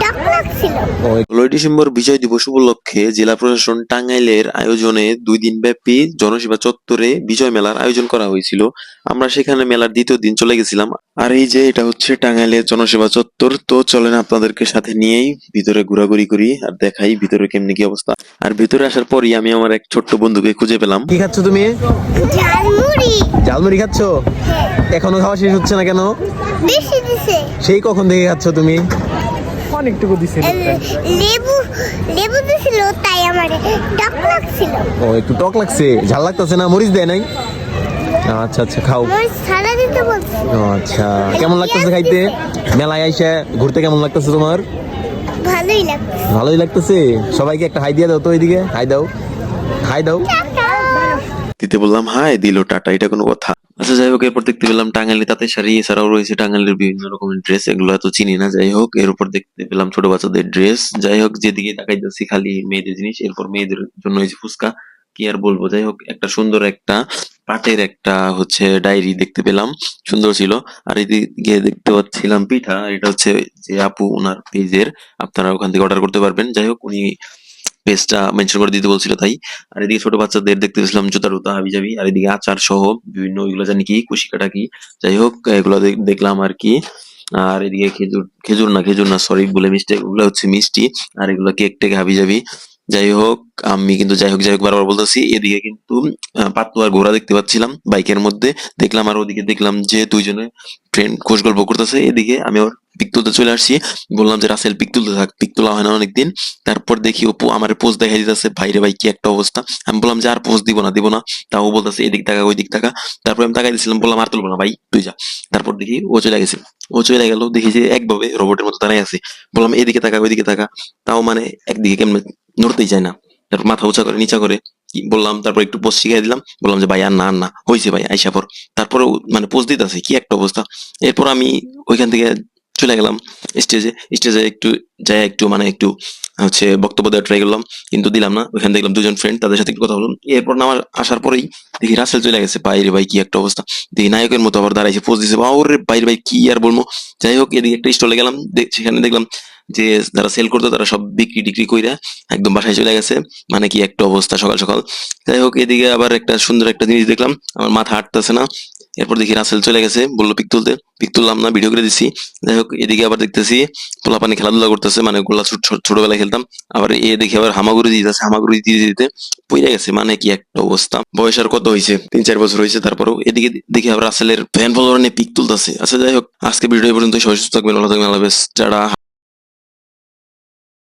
ডাক লাগছিল ষোলোই ডিসেম্বর বিজয় দিবস উপলক্ষে জেলা প্রশাসন টাঙ্গাইলের আয়োজনে দুই দিন ব্যাপী জনসেবা চত্বরে বিজয় মেলার আয়োজন করা হয়েছিল। আমরা সেখানে মেলার দ্বিতীয় দিন চলে গেছিলাম। আর এই যে এটা হচ্ছে টাঙ্গাইলের জনসেবা চত্বর তো চলেন আপনাদেরকে সাথে নিয়েই ভিতরে ঘোরাঘুরি করি আর দেখাই ভিতরে কেমনি কি অবস্থা। আর ভিতরে আসার পরই আমি আমার এক ছোট্ট বন্ধুকে খুঁজে পেলাম। কি খাচ্ছ তুমি? ঝালমুড়ি। ঝালমুড়ি খাচ্ছ? এখনও খাওয়া শেষ হচ্ছে না কেন? সেই কখন থেকে খাচ্ছ তুমি? অনেকটুকু দিছে লেবু লেবু দিছিল তাই আমার ডাক লাগছিল। ও একটু টক লাগছে। ঝাল লাগতেছে না? মরিচ দেয় নাই? আচ্ছা আচ্ছা খাও। আচ্ছা। কেমন লাগতেছে খাইতে? মেলায় আইসা ঘুরতে কেমন লাগতেছে তোমার? ভালোই লাগছে। ভালোই লাগতেছে? সবাইকে একটা হাই দিয়ে দাও তো ওইদিকে হাই দাও। হাই দাও। দিতে বললাম হাই দিল টাটা এটা কোনো কথা। আচ্ছা যাই হোক, এরপর দেখতে পেলাম টাঙ্গাইলে তাঁতের শাড়ি, এছাড়াও রয়েছে টাঙ্গাইলের বিভিন্ন রকমের ড্রেস এগুলো এত চিনি না, যাই হোক, এর উপর দেখতে পেলাম ছোট বাচ্চাদের ড্রেস যাই হোক, যেদিকে তাকাইতেছি খালি মেয়েদের জিনিস, এরপর মেয়েদের জন্য হয়েছে ফুচকা, কি আর বলব, যাই হোক, একটা সুন্দর একটা পাটের একটা হচ্ছে ডায়েরি দেখতে পেলাম, সুন্দর ছিল। আর এদিকে দেখতে পাচ্ছিলাম পিঠা এটা হচ্ছে যে আপু ওনার পেজের আপনারা ওখান থেকে অর্ডার করতে পারবেন। যাই হোক, উনি পেজটা মেনশন করে দিতে বলছিল তাই। আর এদিকে ছোট বাচ্চাদের দেখতে পেয়েছিলাম জুতা টুতা হাবি যাবি আর এদিকে আচার সহ বিভিন্ন ওইগুলো জানি কি কুশি কাটা কি যাই হোক, এগুলো দেখ- দেখলাম আর কি। আর এদিকে খেজুর খেজুর না খেজুর না সরি বলে মিষ্টি এগুলো হচ্ছে মিষ্টি। আর এগুলো কেক টেক হাবি যাবি যাই হোক, আমি কিন্তু যাই হোক যাই হোক, বারবার বলতেছি, এদিকে কিন্তু আর ঘোড়া দেখতে পাচ্ছিলাম বাইকের মধ্যে। দেখলাম আর ওদিকে দেখলাম যে দুইজনে ফ্রেন্ড খোঁজ গল্প করতেছে। এদিকে আমি আবার পিক তুলতে চলে আসছি। বললাম যে, রাসেল পিক তুলতে থাক। পিক তোলা হয় না অনেকদিন। তারপর দেখি ও আমার পোস্ট দেখাই দিতেছে। ভাইরে ভাই, কি একটা অবস্থা। আমি বললাম যে, আর পোস্ট দিব না দিব না। তাও বলতেছে, এদিক টাকা ওই দিক টাকা তারপর আমি তাকাই দিছিলাম, বললাম, আর তুলবো না ভাই, তুই যা। তারপর দেখি ও চলে গেছে। ও চলে গেল, দেখি যে, একভাবে রোবটের মতো দাঁড়াই আছে। বললাম, এদিকে টাকা ওইদিকে টাকা তাও মানে একদিকে কেমন নড়তেই যায় না। তারপর মাথা উঁচা করে, নিচা করে বললাম, তারপর একটু পোস্ট শিখাই দিলাম। বললাম যে, ভাই, আর না না। হয়েছে ভাই, আইসা পর তারপরে মানে পোস্ট দিতে আছে কি একটা অবস্থা। এরপর আমি ওইখান থেকে চলে গেলাম। স্টেজে স্টেজে একটু যাই, একটু মানে একটু, হচ্ছে বক্তব্য দেওয়ার ট্রাই করলাম, কিন্তু দিলাম না। ওখানে দেখলাম দুজন ফ্রেন্ড তাদের সাথে কথা বললাম। এরপর না আমার আসার পরেই দেখি রাসেল চলে গেছে। বাইরে ভাই, কি একটা অবস্থা। দেখি নায়কের মতো আবার দাঁড়াইছে পোজ দিছে। ওরে বাইরে ভাই, কি আর বলব? যাই হোক, এদিকে একটা স্টলে গেলাম। সেখানে দেখলাম যে যারা সেল করতো তারা সব বিক্রি টিক্রি কইরা একদম বাসায় চলে গেছে। মানে কি একটা অবস্থা সকাল সকাল। যাই হোক, এদিকে আবার একটা সুন্দর একটা জিনিস দেখলাম। আমার মাথা হাঁটতেছে না। এরপর দেখি রাসেল চলে গেছে, বলল পিক তুলতে। পিক তুললাম না ভিডিও করে দিছি। যাই হোক, এদিকে আবার দেখতেছি পোলাপানি খেলাধুলা করতেছে মানে গোলা ছোট, ছোট- ছোটবেলায় খেলতাম। আবার এ দেখি আবার হামাগুড়ি দিতেছে হামাগুড়ি দিতে দিতে পইরা গেছে মানে কি একটা অবস্থা। বয়স আর কত হয়েছে? তিন, চার বছর হয়েছে তারপরেও। এদিকে দেখি আবার রাসেলের ফ্যান ফলোয়ার নিয়ে পিক তুলতেছে। আচ্ছা যাই হোক আজকে ভিডিও পর্যন্ত সবাই সুস্থ থাকবেন, ভালো থাকবেন, আল্লাহ। টাটা।